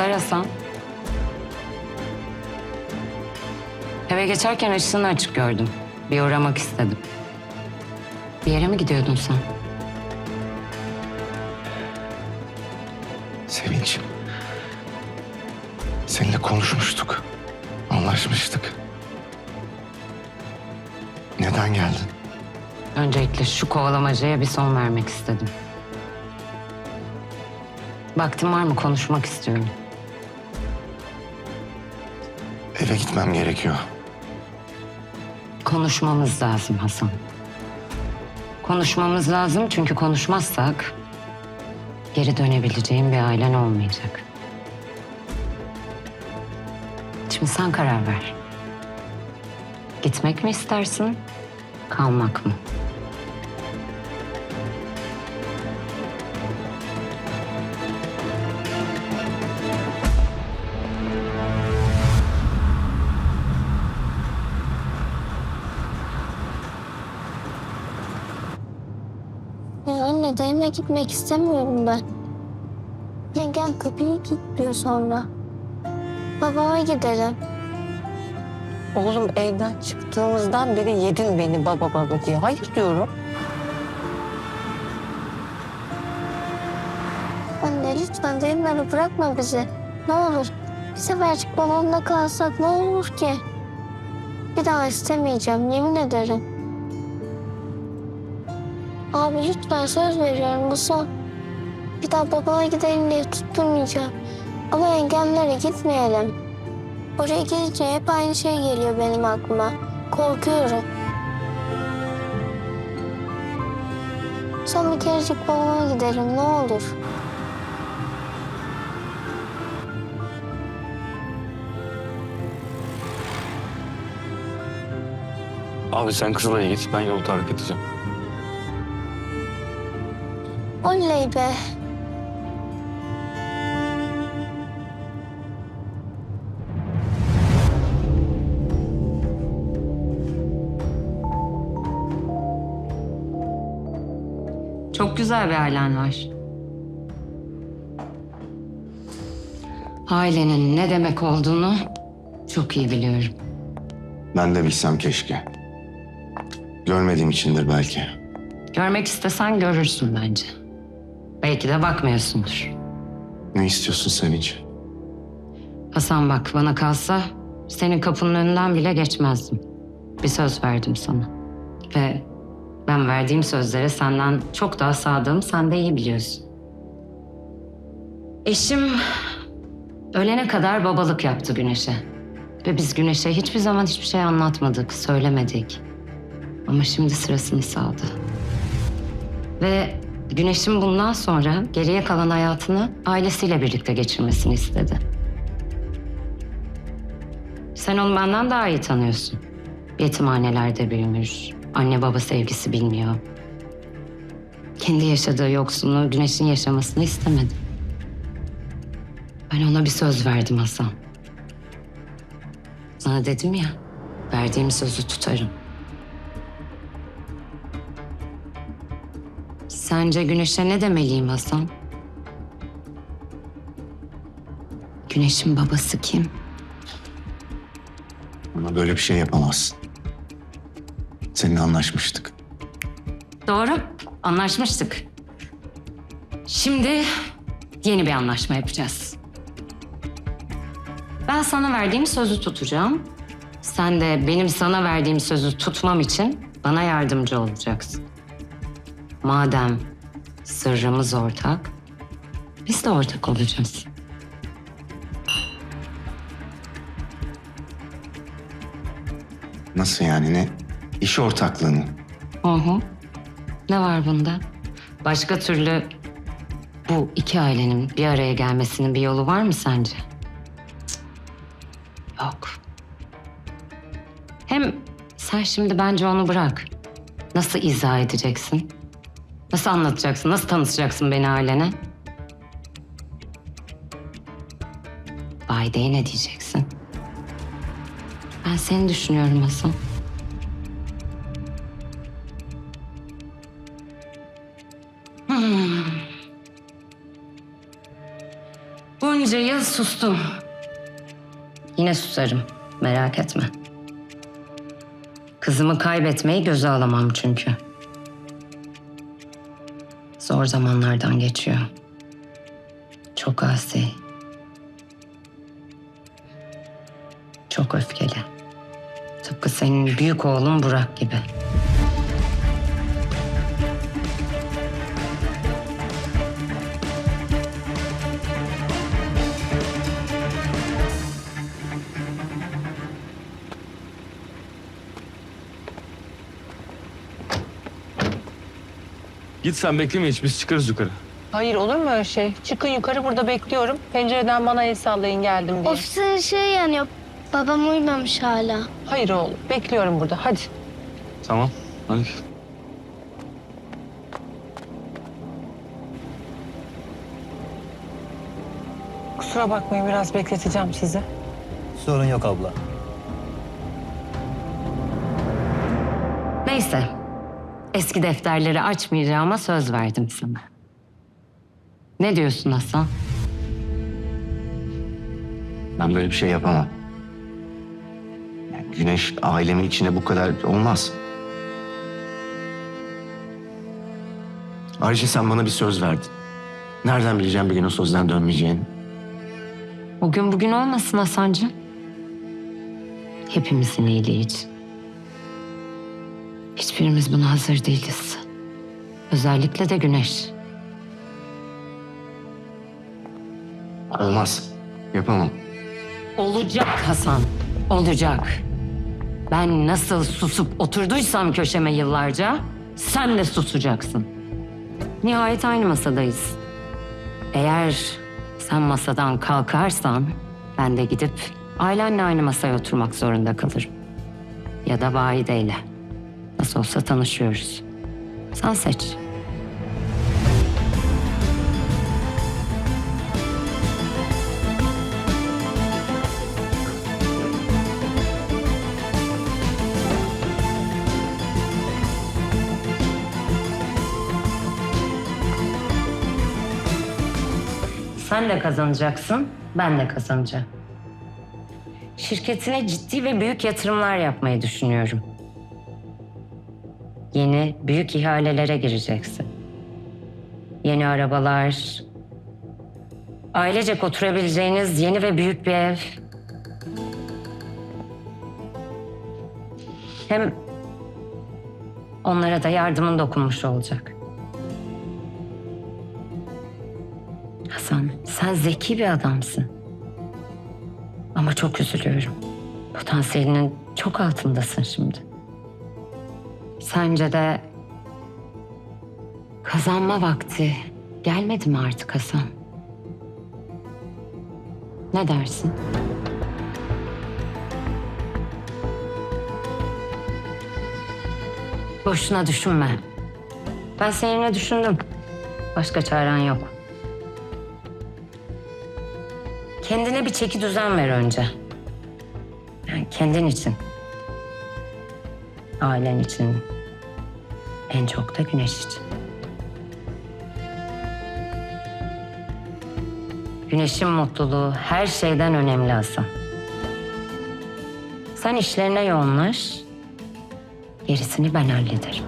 Yıllar Hasan. Eve geçerken ışığını açık gördüm. Bir uğramak istedim. Bir yere mi gidiyordun sen? Sevinç. Seninle konuşmuştuk. Anlaşmıştık. Neden geldin? Öncelikle şu kovalamacaya bir son vermek istedim. Vaktin var mı? Konuşmak istiyorum. Eve gitmem gerekiyor. Konuşmamız lazım Hasan. Konuşmamız lazım çünkü konuşmazsak geri dönebileceğim bir ailen olmayacak. Şimdi sen karar ver. Gitmek mi istersin, kalmak mı? Anne gitmek istemiyorum ben. Yengem kapıyı kilitliyor sonra. Babama gidelim. Oğlum evden çıktığımızdan beri yedin beni baba baba diye. Hayır diyorum. Anne lütfen dayımları bırakma bizi. Ne olur. Bir sefercik babamla kalsak ne olur ki? Bir daha istemeyeceğim yemin ederim. Abi lütfen söz veriyorum bu son. Bir daha babama gidelim diye tutturmayacağım. Ama yengemlere gitmeyelim. Oraya gidince hep aynı şey geliyor benim aklıma. Korkuyorum. Son bir kerecik babama gidelim ne olur. Abi sen Kızılay'a git, ben yolu tarif edeceğim. Oley be. Çok güzel bir ailen var. Ailenin ne demek olduğunu çok iyi biliyorum. Ben de bilsem keşke. Görmediğim içindir belki. Görmek istesen görürsün bence. Belki de bakmıyorsundur. Ne istiyorsun Sevinç? Hasan bak bana kalsa senin kapının önünden bile geçmezdim. Bir söz verdim sana. Ve ben verdiğim sözlere senden çok daha sadığım sen de iyi biliyorsun. Eşim ölene kadar babalık yaptı Güneş'e. Ve biz Güneş'e hiçbir zaman hiçbir şey anlatmadık, söylemedik. Ama şimdi sırasını saldı. Ve Güneş'in bundan sonra geriye kalan hayatını ailesiyle birlikte geçirmesini istedi. Sen onu benden daha iyi tanıyorsun. Yetimhanelerde büyümüş. Anne baba sevgisi bilmiyor. Kendi yaşadığı yoksunluğu Güneş'in yaşamasını istemedi. Ben ona bir söz verdim Hasan. Sana dedim ya, verdiğim sözü tutarım. Sence Güneş'e ne demeliyim Hasan? Güneş'in babası kim? Ama böyle bir şey yapamazsın. Seninle anlaşmıştık. Doğru, anlaşmıştık. Şimdi yeni bir anlaşma yapacağız. Ben sana verdiğim sözü tutacağım. Sen de benim sana verdiğim sözü tutmam için bana yardımcı olacaksın. Madem sırrımız ortak, biz de ortak olacağız. Nasıl yani ne? İş ortaklığı mı? Hı hı. Ne var bunda? Başka türlü bu iki ailenin bir araya gelmesinin bir yolu var mı sence? Cık. Yok. Hem sen şimdi bence onu bırak. Nasıl izah edeceksin? Nasıl anlatacaksın? Nasıl tanıtacaksın beni ailene? Vayde'ye ne diyeceksin? Ben seni düşünüyorum Hasan. Bunca Bunca yıl sustum. Yine susarım. Merak etme. Kızımı kaybetmeyi göze alamam çünkü. Zor zamanlardan geçiyor. Çok asi. Çok öfkeli. Tıpkı senin büyük oğlun Burak gibi. Git sen bekleme hiç biz çıkarız yukarı. Hayır olur mu öyle şey? Çıkın yukarı burada bekliyorum. Pencereden bana el sallayın geldim diye. Ofisin şey yanıyor. Babam uyumamış hala. Hayır oğlum bekliyorum burada hadi. Tamam hadi. Kusura bakmayın biraz bekleteceğim sizi. Sorun yok abla. Neyse. Eski defterleri açmayacağıma söz verdim sana. Ne diyorsun Hasan? Ben böyle bir şey yapamam. Yani Güneş ailemin içine bu kadar olmaz. Ayrıca sen bana bir söz verdin. Nereden bileceğim bir gün o sözden dönmeyeceğini? O gün bugün olmasın Hasancığım. Hepimizin iyiliği için. Hiçbirimiz buna hazır değiliz. Özellikle de Güneş. Olmaz. Yapamam. Olacak Hasan, olacak. Ben nasıl susup oturduysam köşeme yıllarca, sen de susacaksın. Nihayet aynı masadayız. Eğer sen masadan kalkarsan, ben de gidip ailenle aynı masaya oturmak zorunda kalırım. Ya da Vahide'yle. Nasıl olsa tanışıyoruz. Sen seç. Sen de kazanacaksın, ben de kazanacağım. Şirketine ciddi ve büyük yatırımlar yapmayı düşünüyorum. Yeni büyük ihalelere gireceksin. Yeni arabalar, ailecek oturabileceğiniz yeni ve büyük bir ev. Hem onlara da yardımın dokunmuş olacak. Hasan, sen zeki bir adamsın. Ama çok üzülüyorum. Potansiyelinin çok altındasın şimdi. Sence de kazanma vakti gelmedi mi artık Hasan? Ne dersin? Boşuna düşünme. Ben seninle düşündüm. Başka çaren yok. Kendine bir çeki düzen ver önce. Yani kendin için. Ailen için. En çok da güneş için. Güneşin mutluluğu her şeyden önemli Hasan. Sen işlerine yoğunlaş. Gerisini ben hallederim.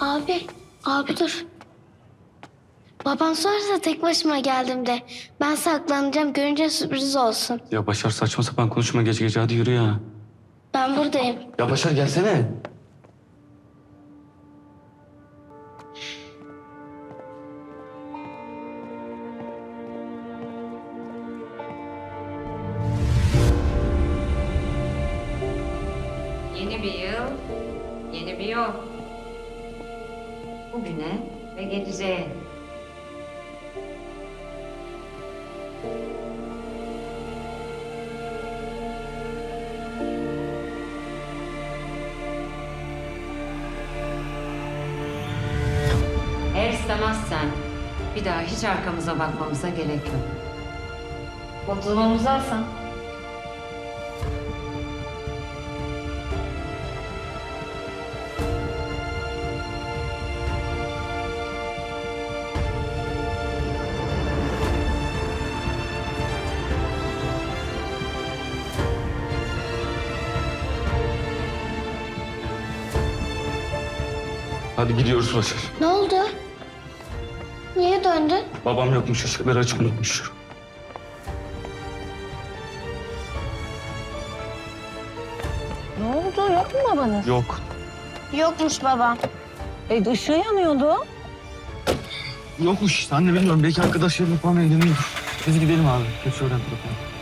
Abi, abi dur. Babam sorarsa tek başıma geldim de. Ben saklanacağım görünce sürpriz olsun. Ya Başar saçma sapan konuşma gece gece hadi yürü ya. Ben buradayım. Ya Başar gelsene. Eğer istemezsen bir daha hiç arkamıza bakmamıza gerek yok. Mutluluğumuzu alsan. Hadi gidiyoruz Başar. Ne oldu? Niye döndün? Babam yokmuş, ışıkları açık unutmuş. Ne oldu? Yok mu babanız? Yok. Yokmuş baba. E ışığı yanıyordu. Yokmuş işte anne bilmiyorum. Belki arkadaşlarım falan eğleniyordur. Biz gidelim abi. Geç öğren telefonu.